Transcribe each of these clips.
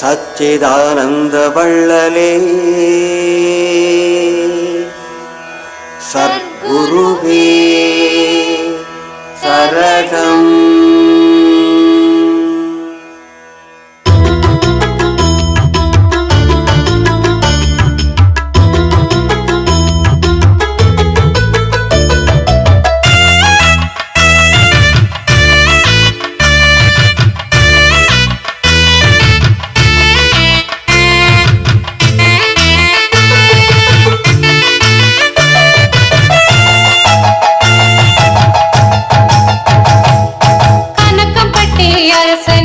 சச்சிதானந்த வள்ளலே. parece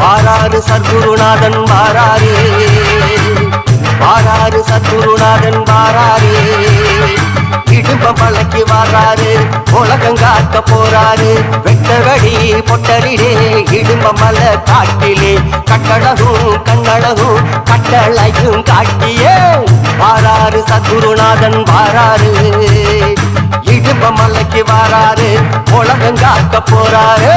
வாராறு சத்குருநாதன் வாராரே வாராறு சத்குருநாதன் வாராரே இடும்ப மலைக்கு வாராரு உலகம் காக்க போறாரு வெட்டவடி பொட்டலிலே இடும்ப மலை காட்டிலே கட்டழகும் கண்ணழகும் கட்டளையும் காட்டியே. வாராரு சத்குருநாதன் வாராரு இடும்ப மலைக்கு வாராரு உலகம் காக்க போறாரு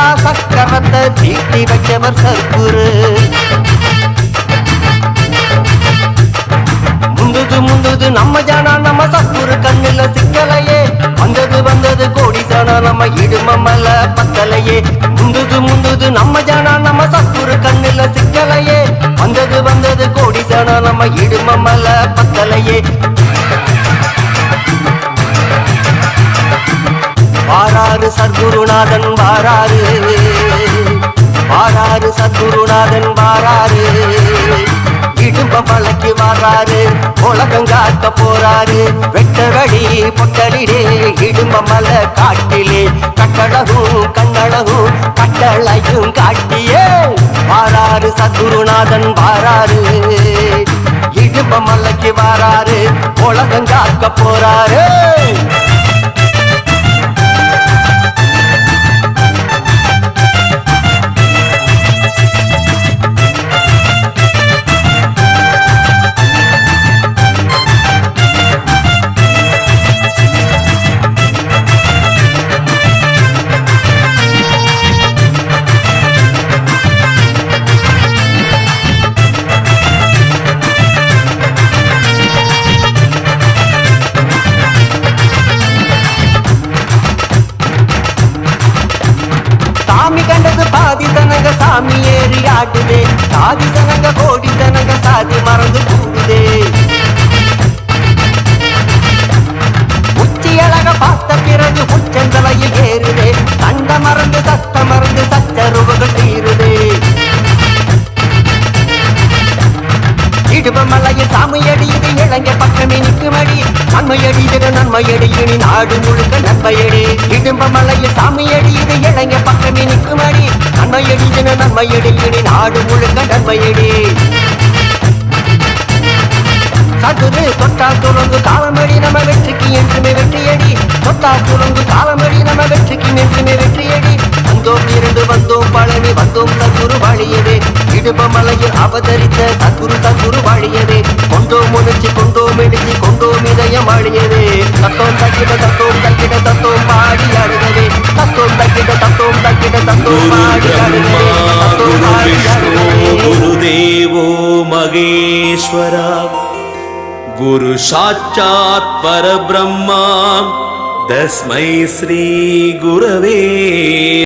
சமய சக்கரத்தை தீட்டி வச்சவர் சர்க்குரு. முந்துது முந்துது நம்ம ஜானா நம்ம சர்க்குரு கண்ணில் சிக்கலையே. வந்தது வந்தது கோடி ஜானா நம்ம இடுமமல பத்தலையே. முந்துது முந்துது நம்ம ஜானா நம்ம சர்க்குரு கண்ணில் சிக்கலையே. வந்தது வந்தது கோடி ஜானா நம்ம இடுமமல பத்தலையே. வாராறு சத்குருநாதன் வாராறு வாராறு சத்குருநாதன் வாராறு இடும்ப பழக்கி வாராரு உலகம் காக்க போறாரு வெட்ட வழி பொட்டலிலே இடும்ப மலை காட்டிலே கட்டழகும் கண்ணழகும் கட்டளையும் காட்டியே. வாராரு சத்குருநாதன் வாராரு இடும்ப மலைக்கு வாராரு உலகம் காக்க போறாரு. சாமி கண்டது பாதி தனங்க சாமி ஏறி ஆட்டுதே. சாதி தனங்க கோடி தனங்க சாதி மறந்து கூடுதே உச்சி அழக பார்த்த பிறகு உச்சந்தலையில் ஏறுதே. தண்ட மறந்து சத்த மறந்து சச்சருவுகள் மலையில் இடுபமலையில் சாமியடி இது இளங்க பக்கமே நிற்குமடி. நன்மையடி இது நன்மையடி இனி நாடு முழுக்க நன்மையடி. இடும்பமலையில் சாமியடி இது இளைஞ பக்கமே நிற்குமடி. நன்மையடி இது நன்மையடி இனி நாடு முழுக்க நன்மையடி. சாத்துது தொட்டால் துறங்கு தாளமடி நம்ம வெற்றிக்கு என்றுமே வெற்றியடி. தொட்டால் துறங்கு தாளமடி நம்ம வெற்றிக்கு என்றுமே வெற்றியடி. வந்தோம் இரண்டு வந்தோம் பழனி வந்தோம் சத்குரு வாழியவே. இடுப மலையில் அவதரித்த சத்குரு சத்குரு வாழியவே. கொண்டோம் உணர்ச்சி கொண்டோம் எழுச்சி கொண்டோம் இதயம் வாழியவே. தத்தோம் தக்கிட தத்தோம் தக்கிட தத்தோம் பாடி ஆடுதவே தத்தோம் தக்கிட தத்தோம் தக்கிட தத்தோம் பாடி ஆடுதவே குரு தேவோ மகேஸ்வரா. पुरुषाच्चात् परब्रह्मा तस्मै श्रीगुरवे